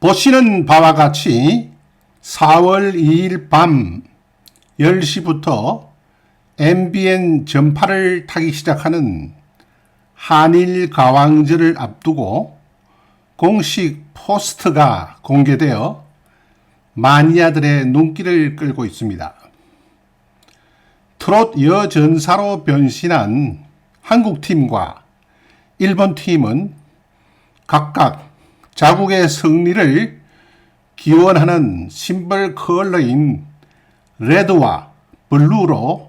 보시는 바와 같이 4월 2일 밤 10시부터 MBN 전파를 타기 시작하는 한일 가왕절을 앞두고 공식 포스트가 공개되어 마니아들의 눈길을 끌고 있습니다. 트롯 여전사로 변신한 한국 팀과 일본 팀은 각각 자국의 승리를 기원하는 심벌 컬러인 레드와 블루로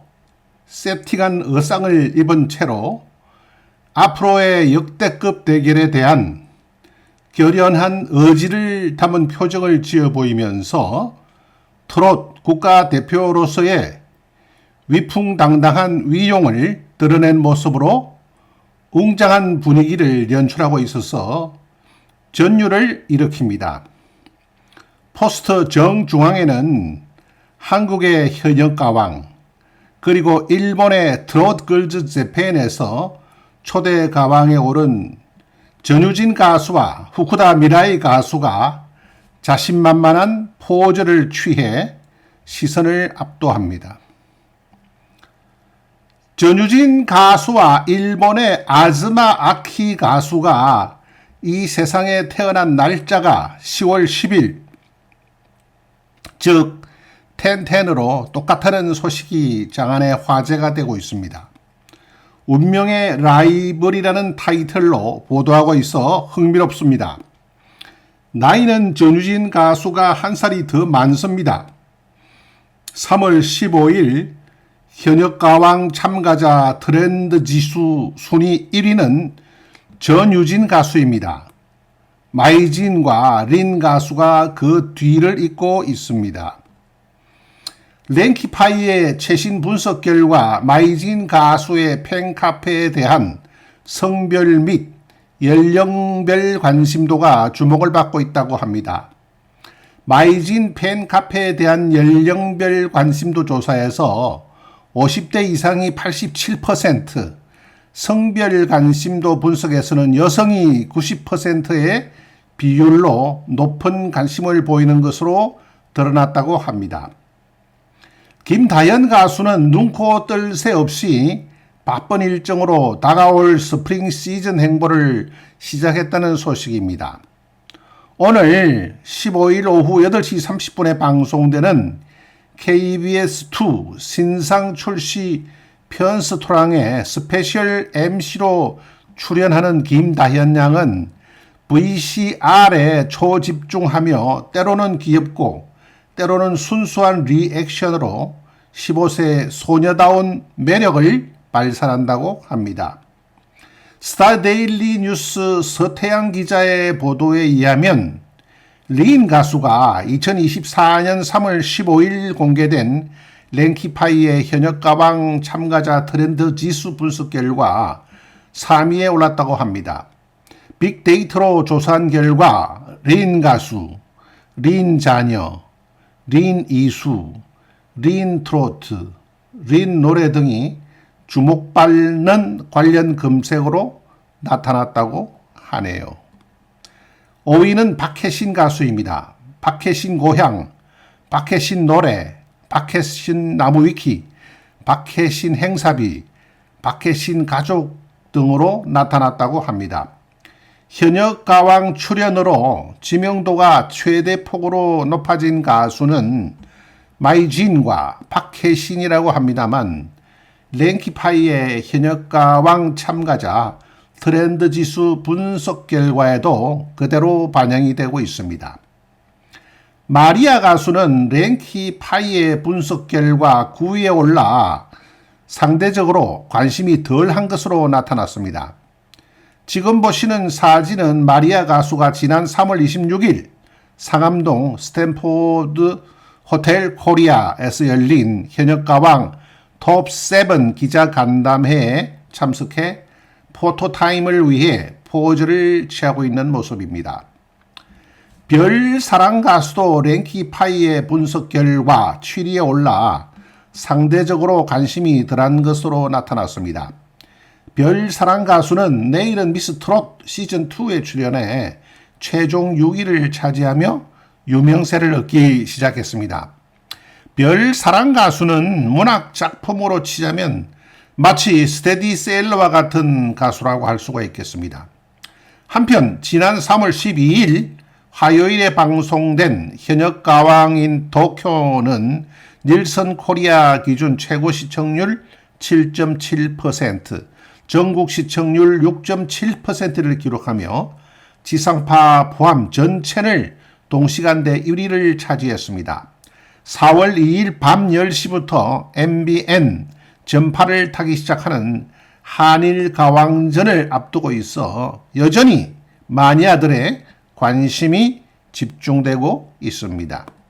세팅한 의상을 입은 채로 앞으로의 역대급 대결에 대한 결연한 의지를 담은 표정을 지어 보이면서 트롯 국가대표로서의 위풍당당한 위용을 드러낸 모습으로 웅장한 분위기를 연출하고 있어서 전율을 일으킵니다. 포스터 정중앙에는 한국의 현역 가왕, 그리고 일본의 트롯 걸즈 재팬에서 초대 가왕에 오른 전유진 가수와 후쿠다 미라이 가수가 자신만만한 포즈를 취해 시선을 압도합니다. 전유진 가수와 일본의 아즈마 아키 가수가 이 세상에 태어난 날짜가 10월 10일, 즉 텐텐으로 똑같다는 소식이 장안의 화제가 되고 있습니다. 운명의 라이벌이라는 타이틀로 보도하고 있어 흥미롭습니다. 나이는 전유진 가수가 한 살이 더 많습니다. 3월 15일 현역 가왕 참가자 트렌드 지수 순위 1위는 전유진 가수입니다. 마이진과 린 가수가 그 뒤를 잇고 있습니다. 랭키파이의 최신 분석 결과 마이진 가수의 팬카페에 대한 성별 및 연령별 관심도가 주목을 받고 있다고 합니다. 마이진 팬카페에 대한 연령별 관심도 조사에서 50대 이상이 87%, 성별 관심도 분석에서는 여성이 90%의 비율로 높은 관심을 보이는 것으로 드러났다고 합니다. 김다현 가수는 눈코 뜰 새 없이 바쁜 일정으로 다가올 스프링 시즌 행보를 시작했다는 소식입니다. 오늘 15일 오후 8시 30분에 방송되는 KBS2 신상 출시 편스 토랑의 스페셜 MC로 출연하는 김다현 양은 VCR에 초집중하며 때로는 귀엽고 때로는 순수한 리액션으로 15세 소녀다운 매력을 발산한다고 합니다. 스타데일리 뉴스 서태양 기자의 보도에 의하면 린 가수가 2024년 3월 15일 공개된 랭키파이의 현역 가방 참가자 트렌드 지수 분석 결과 3위에 올랐다고 합니다. 빅데이터로 조사한 결과 린 가수, 린 자녀, 린 이수, 린 트로트, 린 노래 등이 주목받는 관련 검색어로 나타났다고 하네요. 5위는 박혜신 가수입니다. 박혜신 고향, 박혜신 노래, 박혜신 나무위키, 박혜신 행사비, 박혜신 가족 등으로 나타났다고 합니다. 현역 가왕 출연으로 지명도가 최대 폭으로 높아진 가수는 마이진과 박혜신이라고 합니다만 랭키파이의 현역 가왕 참가자 트렌드 지수 분석 결과에도 그대로 반영이 되고 있습니다. 마리아 가수는 랭키 파이의 분석 결과 9위에 올라 상대적으로 관심이 덜 한 것으로 나타났습니다. 지금 보시는 사진은 마리아 가수가 지난 3월 26일 상암동 스탠포드 호텔 코리아에서 열린 현역 가왕 톱7 기자 간담회에 참석해 포토타임을 위해 포즈를 취하고 있는 모습입니다. 별 사랑 가수도 랭키파이의 분석 결과 7위에 올라 상대적으로 관심이 덜한 것으로 나타났습니다. 별 사랑 가수는 내일은 미스 트롯 시즌2에 출연해 최종 6위를 차지하며 유명세를 얻기 시작했습니다. 별 사랑 가수는 문학 작품으로 치자면 마치 스테디셀러와 같은 가수라고 할 수가 있겠습니다. 한편 지난 3월 12일 화요일에 방송된 현역 가왕인 도쿄는 닐슨 코리아 기준 최고 시청률 7.7%, 전국 시청률 6.7%를 기록하며 지상파 포함 전 채널 동시간대 1위를 차지했습니다. 4월 2일 밤 10시부터 MBN 전파를 타기 시작하는 한일 가왕전을 앞두고 있어 여전히 마니아들의 관심이 집중되고 있습니다.